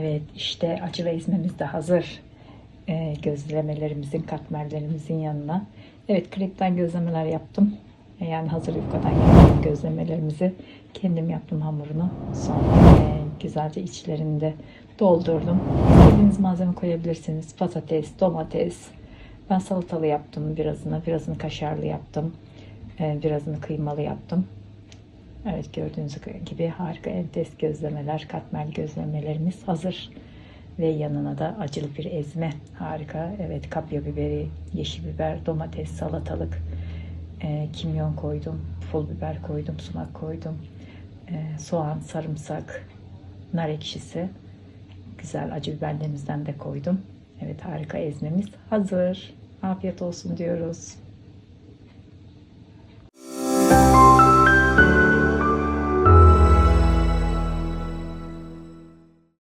Evet işte acı ve ezmemiz de hazır. Ee, gözlemelerimizin, katmerlerimizin yanına. Evet krepten gözlemeler yaptım. Ee, Yani hazır yufkadan yaptım gözlemelerimizi. Kendim yaptım hamurunu. Sonra e, güzelce içlerini de doldurdum. İstediğiniz malzeme koyabilirsiniz. Patates, domates. Ben salatalı yaptım birazını. Birazını kaşarlı yaptım. Ee, birazını kıymalı yaptım. Evet gördüğünüz gibi harika enfes gözlemeler, katmer gözlemelerimiz hazır. Ve yanına da acılı bir ezme. Harika. Evet kapya biberi, yeşil biber, domates, salatalık, e, kimyon koydum, pul biber koydum, sumak koydum. e, soğan, sarımsak, nar ekşisi. Güzel acı biberlerimizden de koydum. Evet harika ezmemiz hazır. Afiyet olsun diyoruz.